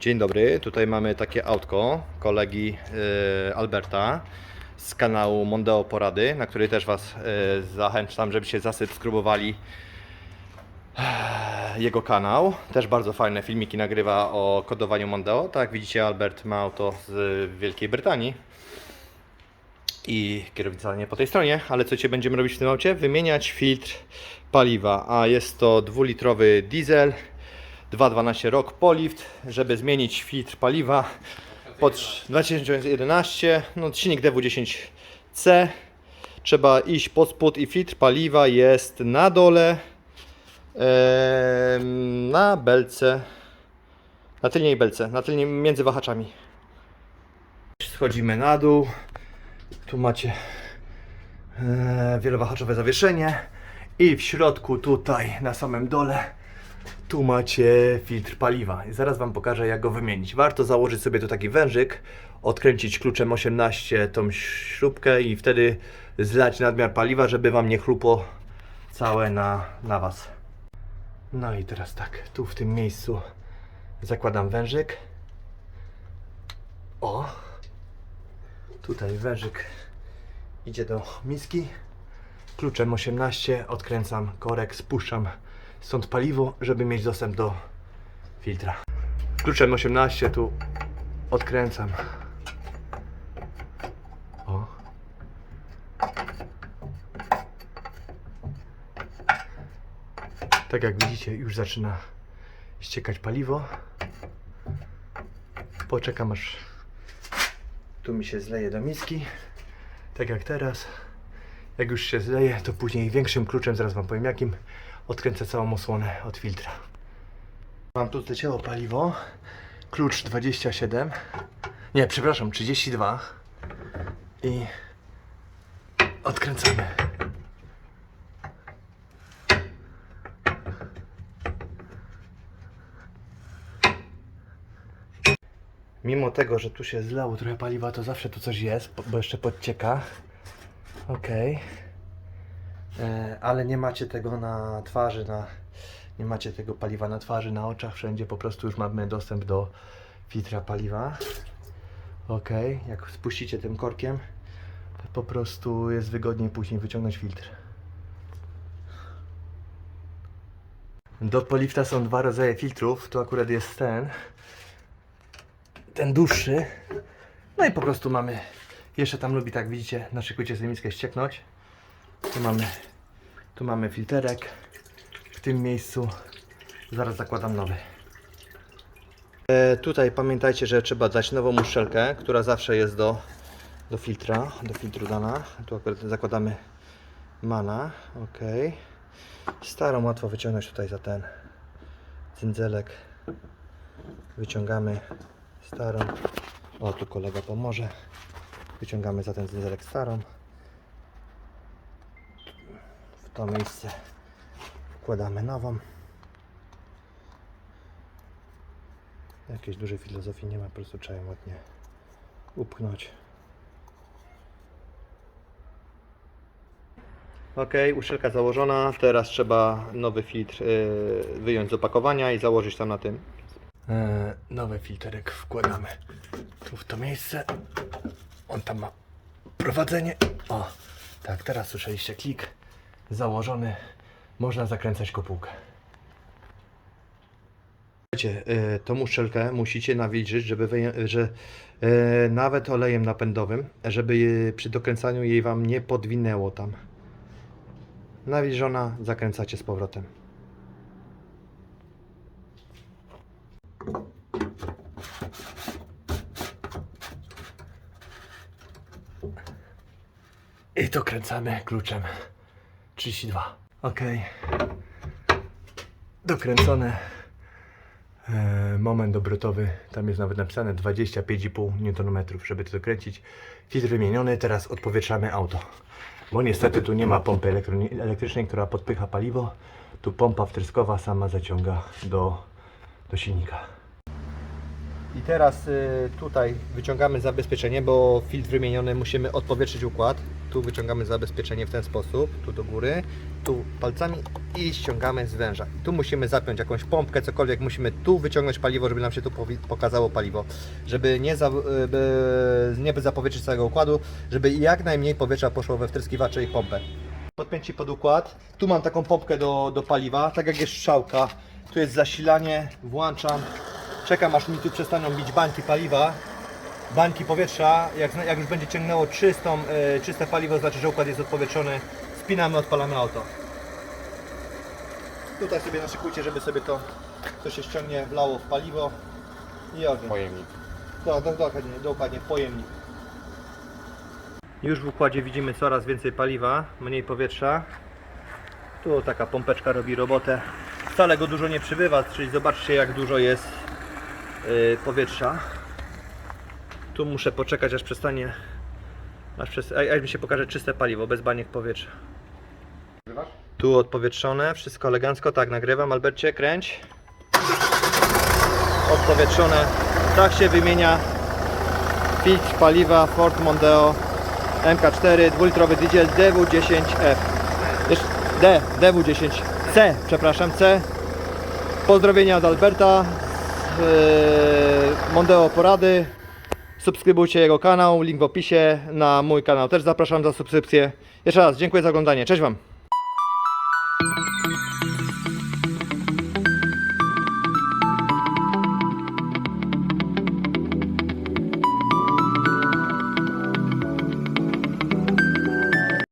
Dzień dobry, tutaj mamy takie autko kolegi e, Alberta z kanału Mondeo Porady, na który też Was e, zachęcam, żebyście zasubskrybowali e, jego kanał. Też bardzo fajne filmiki nagrywa o kodowaniu Mondeo. Tak jak widzicie, Albert ma auto z Wielkiej Brytanii i kierownica nie po tej stronie, ale co Cię będziemy robić w tym aucie? Wymieniać filtr paliwa, a jest to dwulitrowy diesel 2.12 rok polift, żeby zmienić filtr paliwa pod 2011, no silnik DW10C trzeba iść pod spód i filtr paliwa jest na dole na belce na tylniej belce, na tylniej między wahaczami. Schodzimy na dół. Tu macie e, wielowahaczowe zawieszenie i w środku tutaj na samym dole tu macie filtr paliwa i zaraz Wam pokażę jak go wymienić. Warto założyć sobie tu taki wężyk, odkręcić kluczem 18 tą śrubkę i wtedy zlać nadmiar paliwa, żeby Wam nie chlupło całe na, na Was. No i teraz tak, tu w tym miejscu zakładam wężyk. O! Tutaj wężyk idzie do miski. Kluczem 18 odkręcam korek, spuszczam stąd paliwo, żeby mieć dostęp do filtra. Kluczem 18 tu odkręcam. O. Tak jak widzicie, już zaczyna ściekać paliwo. Poczekam aż tu mi się zleje do miski. Tak jak teraz. Jak już się zleje, to później większym kluczem, zaraz Wam powiem jakim, odkręcę całą osłonę od filtra. Mam tu zleciało paliwo. Klucz 27. Nie, przepraszam, 32. I odkręcamy. Mimo tego, że tu się zlało trochę paliwa, to zawsze tu coś jest, bo- jeszcze podcieka. Okej. E, ale nie macie tego na twarzy, na, nie macie tego paliwa na twarzy, na oczach, wszędzie po prostu już mamy dostęp do filtra paliwa. Ok, jak spuścicie tym korkiem, to po prostu jest wygodniej później wyciągnąć filtr. Do polifta są dwa rodzaje filtrów, tu akurat jest ten, ten dłuższy, no i po prostu mamy, jeszcze tam lubi tak widzicie, na szykujcie sobie miskę ścieknąć. Tu mamy, tu mamy filterek w tym miejscu. Zaraz zakładam nowy. E, tutaj pamiętajcie, że trzeba dać nową uszczelkę, która zawsze jest do, do filtra, do filtru dana. Tu akurat zakładamy mana, ok. Starą łatwo wyciągnąć tutaj za ten cyndzelek. Wyciągamy starą. O, tu kolega pomoże. Wyciągamy za ten cyndzelek starą. W to miejsce wkładamy nową. Jakiejś dużej filozofii nie ma, po prostu trzeba ją ładnie upchnąć. Ok, uszczelka założona. Teraz trzeba nowy filtr y, wyjąć z opakowania i założyć tam na tym. E, nowy filterek wkładamy tu w to miejsce. On tam ma prowadzenie. O, tak, teraz słyszeliście klik. Założony. Można zakręcać kopułkę. Słuchajcie, y, tą uszczelkę musicie nawilżyć, żeby wyję- że y, nawet olejem napędowym, żeby przy dokręcaniu jej Wam nie podwinęło tam. Nawilżona, zakręcacie z powrotem. I dokręcamy kluczem 32. Ok. Dokręcone. E, moment obrotowy, tam jest nawet napisane 25,5 Nm, żeby to dokręcić. Filtr wymieniony, teraz odpowietrzamy auto. Bo niestety tu nie ma pompy elektrycznej, która podpycha paliwo. Tu pompa wtryskowa sama zaciąga do, do silnika. I teraz y, tutaj wyciągamy zabezpieczenie, bo filtr wymieniony musimy odpowietrzyć układ. Tu wyciągamy zabezpieczenie w ten sposób, tu do góry, tu palcami i ściągamy z węża. Tu musimy zapiąć jakąś pompkę, cokolwiek. Musimy tu wyciągnąć paliwo, żeby nam się tu pokazało paliwo. Żeby nie, za, y, by, nie zapowietrzyć całego układu, żeby jak najmniej powietrza poszło we wtryskiwacze i pompę. Podpięci pod układ. Tu mam taką pompkę do, do paliwa, tak jak jest strzałka. Tu jest zasilanie, włączam. Czekam aż mi tu przestaną bić bańki paliwa. Bańki powietrza, jak, jak już będzie ciągnęło czystą, e, czyste paliwo, znaczy, że układ jest odpowietrzony. Spinamy, odpalamy auto. Tutaj sobie naszykujcie, żeby sobie to, co się ściągnie, wlało w paliwo. I ogień. Pojemnik. Do, do, dokładnie, dokładnie, pojemnik. Już w układzie widzimy coraz więcej paliwa, mniej powietrza. Tu taka pompeczka robi robotę. Wcale go dużo nie przybywa, czyli zobaczcie jak dużo jest powietrza. Tu muszę poczekać aż przestanie, aż, przez, aż mi się pokaże czyste paliwo, bez baniek powietrza. Tu odpowietrzone, wszystko elegancko, tak nagrywam. Albercie, kręć. Odpowietrzone. Tak się wymienia filtr paliwa Ford Mondeo MK4 dwulitrowy diesel DW10F. Jeszcze D, DW10C, przepraszam, C. Pozdrowienia od Alberta. Yy, Mondeo Porady. Subskrybujcie jego kanał, link w opisie. Na mój kanał też zapraszam za subskrypcję. Jeszcze raz dziękuję za oglądanie. Cześć Wam.